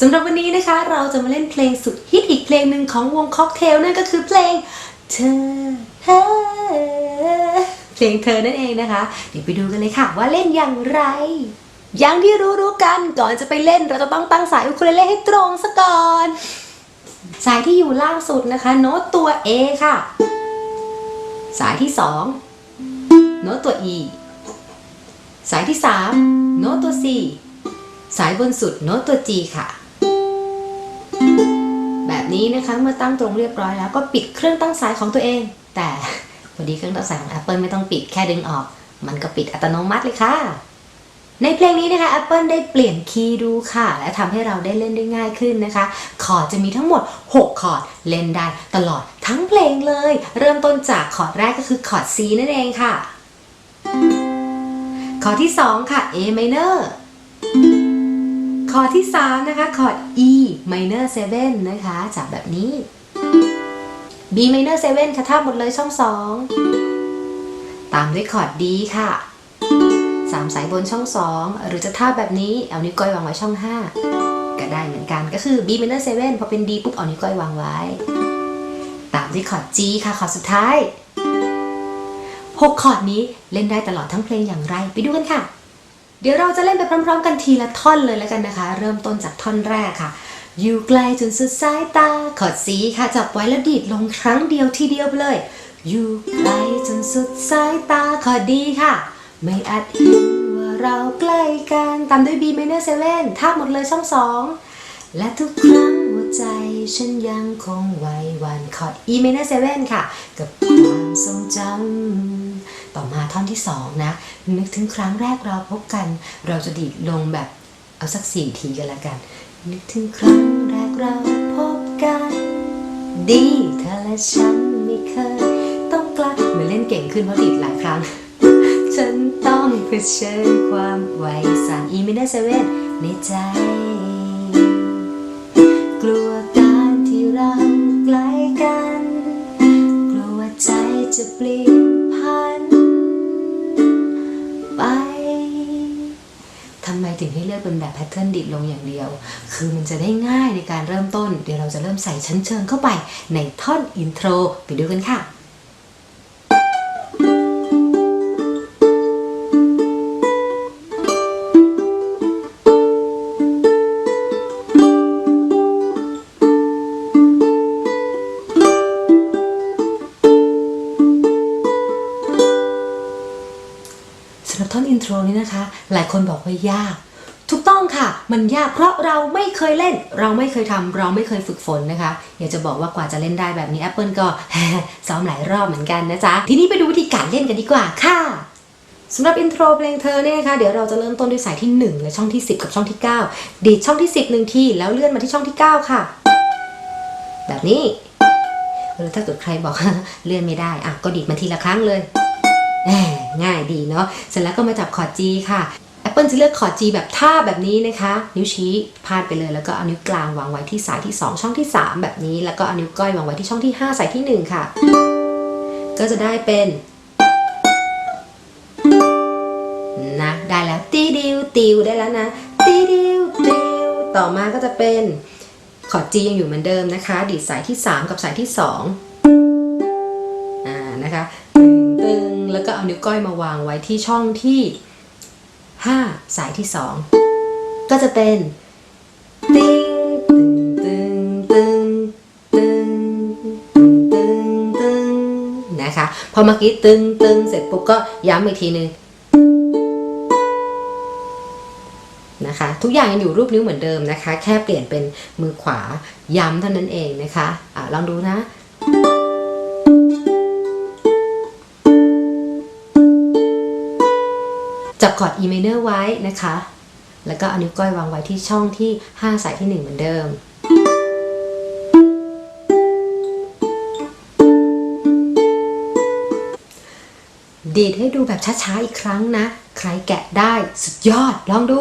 สำหรับวันนี้นะคะ เราจะมาเล่นเพลงสุดฮิตอีกเพลงหนึ่งของวงค็อกเทลนั่นก็คือเพลงเธอเธอเพลงเธอนั่นเองนะคะ เดี๋ยวไปดูกันเลยค่ะว่าเล่นอย่างไร อย่างที่รู้ๆกันก่อนจะไปเล่นเราจะต้องตั้งสายอุคูเลเล่ให้ตรงซะก่อน สายที่อยู่ล่างสุดนะคะ โน้ตตัว A ค่ะ สายที่ 2 โน้ตตัว E สายที่ 3 โน้ตตัว C สายบนสุดโน้ตตัว G ค่ะ แบบนี้นะคะเมื่อตั้งตรงเรียบร้อยแล้วก็ปิดเครื่องตั้งสายของตัวเอง แต่พอดีเครื่องตั้งสายของ Apple ไม่ต้องปิดแค่ดึงออก มันก็ปิดอัตโนมัติเลยค่ะ ในเพลงนี้นะคะ Apple ได้เปลี่ยนคีย์ดูค่ะ และทำให้เราได้เล่นได้ง่ายขึ้นนะคะ คอร์ดจะมีทั้งหมด 6 คอร์ดเล่นได้ตลอดทั้งเพลงเลย เริ่มต้นจากคอร์ดแรกก็คือคอร์ด C นั่นเองค่ะ คอร์ดที่ 2 ค่ะ A minor คอร์ดที่ 3 นะคะ คอร์ด E minor 7 นะคะ จากแบบนี้ B minor 7 ค่ะท่าหมดเลยช่อง 2 ตามด้วยคอร์ด D ค่ะ 3 สายบนช่อง 2 หรือจะท่าแบบนี้ เอานิ้วก้อยวางไว้ช่อง 5 ก็ได้เหมือนกัน ก็คือ B minor 7 พอเป็น D ปุ๊บ เอานิ้วก้อยวางไว้ ตามด้วยคอร์ด G ค่ะ คอร์ดสุดท้าย 6 คอร์ดนี้เล่นได้ตลอดทั้งเพลงอย่างไร ไปดูกันค่ะ เดี๋ยวเราจะเล่นไปพร้อม ๆ กันทีละท่อนเลยแล้วกันนะคะ เริ่มต้นจากท่อนแรกค่ะ อยู่ไกลจนสุดสายตาคอร์ดสีค่ะจับไว้แล้วดีดลงครั้งเดียวทีเดียวไปเลย อยู่ไกลจนสุดสายตาคอดดีค่ะ ไม่อาจเห็นว่าเราใกล้กันตามด้วย B minor 7ท่าหมดเลยช่องสองและทุกครั้งหัวใจฉันยังคงไหวหวันคอร์ด E minor 7ค่ะ กับความทรงจำ ต่อมาท่อนที่สองนะ นึกถึงครั้งแรกเราพบกัน เราจะดีดลงแบบเอาสักสี่ทีกันละกัน นึกถึงครั้งแรกเราพบกัน ดีเธอและฉันไม่เคย ต้องกลับเหมือนเล่นเก่งขึ้นเพราะดีดหลายครั้ง ฉันต้องเผชิญความไหวสั่น E minor 7ในใจ กลัวการที่เราใกลกัน กลัวใจจะเปลี่ยน เป็นแบบแพทเทิร์นดิดลงอย่างเดียว คือมันจะได้ง่ายในการเริ่มต้น เดี๋ยวเราจะเริ่มใส่ชั้นเชิงเข้าไปในท่อนอินโทรไปดูกันค่ะสำหรับท่อนอินโทรนี้นะคะ หลายคนบอกว่ายาก ต้องค่ะ มันยากเพราะเราไม่เคยเล่น เราไม่เคยทำเราไม่เคยฝึกฝนนะคะอยากจะบอกว่ากว่าจะเล่นได้แบบนี้ Apple ก็ซ้อมหลายรอบเหมือนกันนะจ๊ะ ทีนี้ไปดูวิธีการเล่นกันดีกว่าค่ะสำหรับอินโทรเพลงเธอเนี่ยนะคะเดี๋ยวเราจะเริ่มต้นด้วยสายที่ 1 และช่องที่ 10 กับช่องที่ 9 ดีดช่องที่ 10หนึ่งทีแล้วเลื่อนมาที่ช่องที่ 9 ค่ะ แบบนี้หรือถ้าเกิดใครบอกเลื่อนไม่ได้อะก็ดีดมาทีละครั้งเลยง่ายดีเนาะเสร็จแล้วก็มาจับคอร์ด G ค่ะ Apple จะเลือกคอด G แบบท่าแบบนี้นะคะ นิ้วชี้พาดไปเลย แล้วก็เอานิ้วกลางวางไว้ที่สายที่ 2 ช่องที่ 3 แบบนี้ แล้วก็เอานิ้วก้อยวางไว้ที่ช่องที่ 5 สายที่ 1 ค่ะ ก็จะได้เป็นนะได้แล้วตีดิวติวได้แล้วนะตีดิวติวต่อมาก็จะเป็นคอด G ยังอยู่เหมือนเดิมนะคะ ดีดสายที่ 3 กับสายที่ 2อ่านะคะตึงตึงแล้วก็เอานิ้วก้อยมาวางไว้ที่ช่องที่ 5 สายที่ 2 ก็จะเป็นติ้งตึงตึงตึงตึงตึงตึงนะคะพอเมื่อกี้ตึงตึงเสร็จปุ๊บก็ย้ำอีกทีนึงนะคะทุกอย่างยังอยู่รูปนิ้วเหมือนเดิมนะคะ แค่เปลี่ยนเป็นมือขวาย้ำเท่านั้นเองนะคะอะลองดูนะ จับคอร์ด E minor ไว้นะคะ แล้วก็เอานิ้วก้อยวางไว้ที่ช่องที่ 5 สายที่ 1 เหมือนเดิม ดีดให้ดูแบบช้าๆอีกครั้งนะ ใครแกะได้สุดยอดลองดู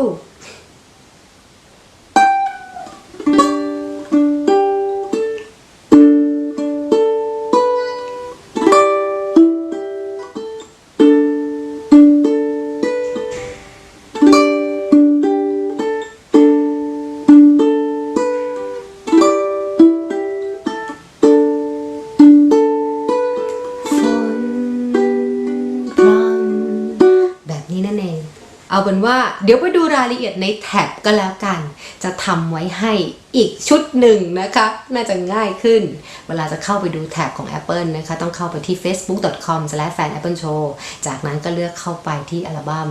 ว่าเดี๋ยวไปดูรายละเอียดในแท็บก็แล้วกัน จะทำไว้ให้อีกชุดหนึ่งนะคะ น่าจะง่ายขึ้น เวลาจะเข้าไปดูแท็บของ Apple นะคะ ต้องเข้าไปที่ facebook.com/fanappleshow จากนั้นก็เลือกเข้าไปที่อัลบั้ม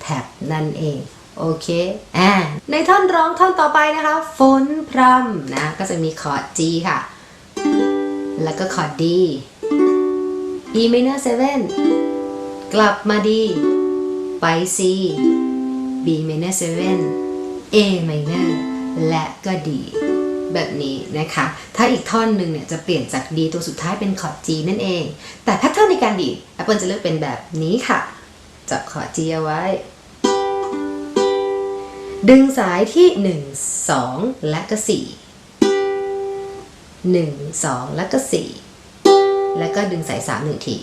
แท็บนั่นเองโอเค อ่า ในท่อนร้องท่อนต่อไปนะคะ ฝนพรำนะ ก็จะมีคอร์ด G ค่ะ แล้วก็คอร์ด D E minor 7 กลับมา D ไป C B minor 7 A minor และก็ D แบบนี้นะคะ ถ้าอีกท่อนหนึ่งเนี่ยจะเปลี่ยนจาก D ตัวสุดท้ายเป็นคอร์ด G นั่นเอง แต่แพทเทิร์นในการดีด Apple จะเลือกเป็นแบบนี้ค่ะ จับคอร์ด G เอาไว้ ดึงสายที่ 1 2 และก็ 4 1 2 แล้วก็ 4 แล้วก็ดึงสาย 3 1 ที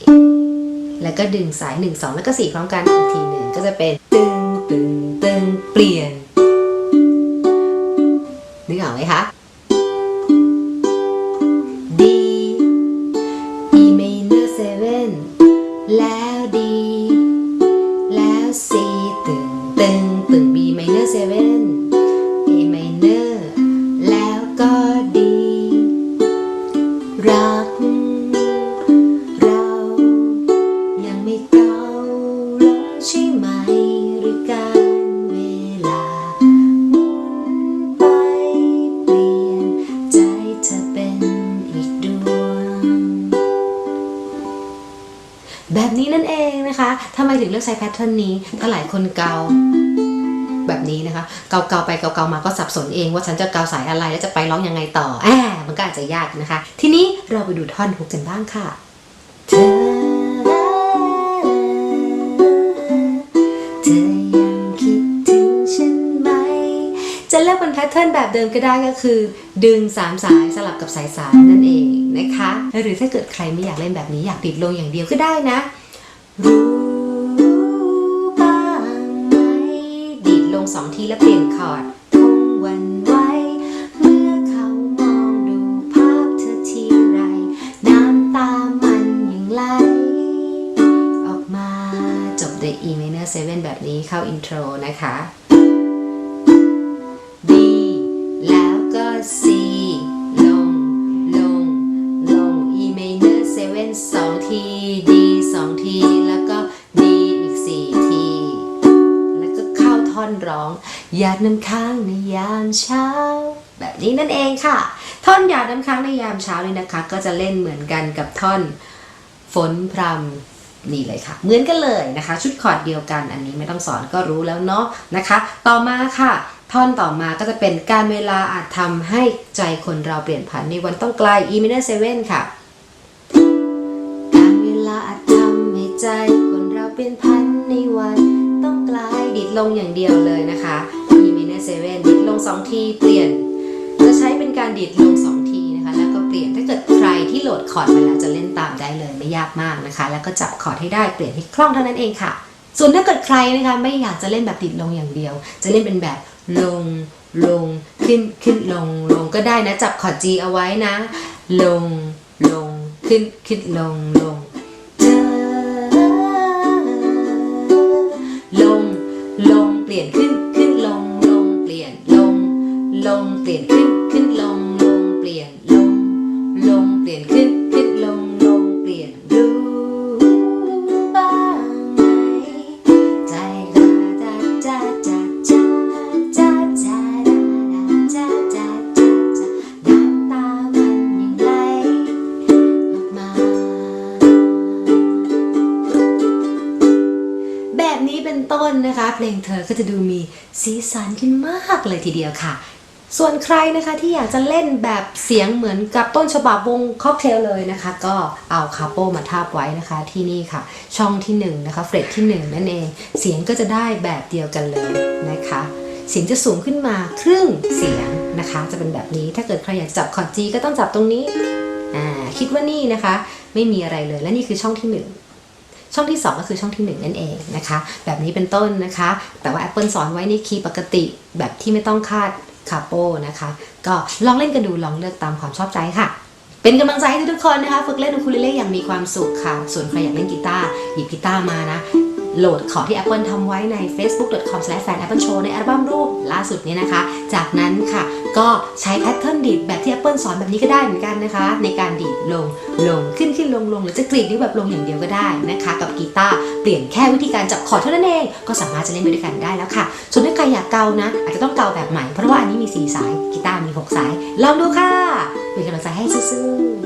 แล้วก็ดึงสาย 1 2 แล้วก็ 4 พร้อมกันอีกทีหนึ่งก็จะเป็นตึง ตึงตึงเปลี่ยนนึกออกไหมคะ D E minor 7แล้ว D แล้ว C ตึงตึงตึง B minor 7 A minor แล้วก็ D รัก เรา ยังไม่เก่าลงใช่ไหม การเวลาหมุนไปเปลี่ยนใจเธอเป็นอีกดวง แบบนี้นั่นเองนะคะทำไมถึงเลือกใช้แพทเทิร์นนี้ถ้าหลายคนเกาแบบนี้นะคะ เกาเกาๆไปเกาเกาๆมาก็สับสนเองว่าฉันจะเกาสายอะไรแล้วจะไปร้องยังไงต่อแอบมันก็อาจจะยากนะคะ ทีนี้เราไปดูท่อนฮุกกันบ้างค่ะเธอเจะเลือกเป็นแพทเทิร์นแบบเดิมก็ได้ก็คือ ดึง 3 สายสลับกับสายสามนั่นเองนะคะ หรือถ้าเกิดใครไม่อยากเล่นแบบนี้อยากติดลงอย่างเดียวก็ได้นะ รู้บ้างไหมดีดลงสองทีแล้วเปลี่ยนคอร์ดคงวันไวเมื่อเขามองดูภาพเธอทีไร น้ำตามันยังไหลออกมาจบด้วย E minor 7แบบนี้เข้าอินโทรนะคะ หยาดน้ำค้างในยามเช้า แบบนี้นั่นเองค่ะ ท่อนหยาดน้ำค้างในยามเช้าเลยนะคะ ก็จะเล่นเหมือนกันกับท่อนฝนพรำนี่เลยค่ะ เหมือนกันเลยนะคะ ชุดคอร์ดเดียวกันอันนี้ไม่ต้องสอนก็รู้แล้วเนาะนะคะ ต่อมาค่ะ ท่อนต่อมาก็จะเป็นการเวลาอาจทำให้ใจคนเราเปลี่ยนผันในวันต้องไกล E minor 7 ค่ะ การเวลาอาจทำให้ใจคนเราเปลี่ยนผันในวันต้องไกลดิดลงอย่างเดียวเลยนะคะ E minor 7ดิดลง2ทีเปลี่ยน จะใช้เป็นการดีดลง2ทีนะคะแล้วก็เปลี่ยนถ้าเกิดใครที่โหลดคอร์ดไปแล้วจะเล่นตามได้เลยไม่ยากมากนะคะ แล้วก็จับคอร์ดให้ได้เปลี่ยนให้คล่องเท่านั้นเองค่ะ ส่วนถ้าเกิดใครนะคะไม่อยากจะเล่นแบบดีดลงอย่างเดียว จะเล่นเป็นแบบลงลงขึ้นขึ้นลงลงก็ได้นะจับคอร์ด G เอาไว้นะ ลงลงขึ้นขึ้นลงลงลงลงเปลี่ยนขึ้น ลงเปลี่ยนขึ้นขึ้นลงลงเปลี่ยนลง ลงเปลี่ยนขึ้นขึ้นลงลงเปลี่ยนรู้บ้างไหมใจดาดาจ้าจ้าจ้าจ้าจ้าดาดาจ้าจ้าจ้าจ้าน้ำตามันยังไหลออกมา แบบนี้เป็นต้นนะคะ เพลงเธอก็จะดูมีสีสันขึ้นมากเลยทีเดียวค่ะ ส่วนใครนะคะที่อยากจะเล่นแบบเสียงเหมือนกับต้นฉบับวงค็อกเทลเลยนะคะ ก็เอาคาโปมาทาบไว้นะคะที่นี่ค่ะ ช่องที่1นะคะเฟรดที่ 1 นั่นเอง เสียงก็จะได้แบบเดียวกันเลยนะคะ เสียงจะสูงขึ้นมาครึ่งเสียงนะคะ จะเป็นแบบนี้ถ้าเกิดใครอยากจับคอร์ด G ก็ต้องจับตรงนี้อ่าคิดว่านี่นะคะ ไม่มีอะไรเลยและนี่คือช่องที่หนึ่งช่องที่ 2 ก็คือช่องที่ 1 นั่นเองนะคะ แบบนี้เป็นต้นนะคะ แต่ว่า Apple สอนไว้ในคีย์ปกติแบบที่ไม่ต้องคาด คาโปนะคะ ก็ลองเล่นกันดูลองเลือกตามความชอบใจค่ะ เป็นกำลังใจให้ทุกคนนะคะ ฝึกเล่นอูคูเลเล่อย่างมีความสุขค่ะ ส่วนใครอยากเล่นกีตาร์หยิบกีตาร์มานะ โหลดคอร์ดที่ Apple ทำไว้ใน facebook.com/fanappleShow ในอัลบั้มรูปล่าสุดนี้นะคะ จากนั้นค่ะ ก็ใช้แพทเทิร์นดีดแบบที่ Apple สอนแบบนี้ก็ได้เหมือนกันนะคะ ในการดีดลงลงขึ้นขึ้นลงลงหรือจะกรีดนิ้วแบบลงอย่างเดียวก็ได้นะคะ กับกีตาร์เปลี่ยนแค่วิธีการจับคอร์ดเท่านั้นเอง ก็สามารถจะเล่นไปด้วยกันได้แล้วค่ะ ส่วนถ้าใครอยากเกานะ อาจจะต้องเกาแบบใหม่เพราะว่าอันนี้มี 4 สายกีตาร์มี 6 สายลองดูค่ะเป็นกำลังใจให้สู้ๆ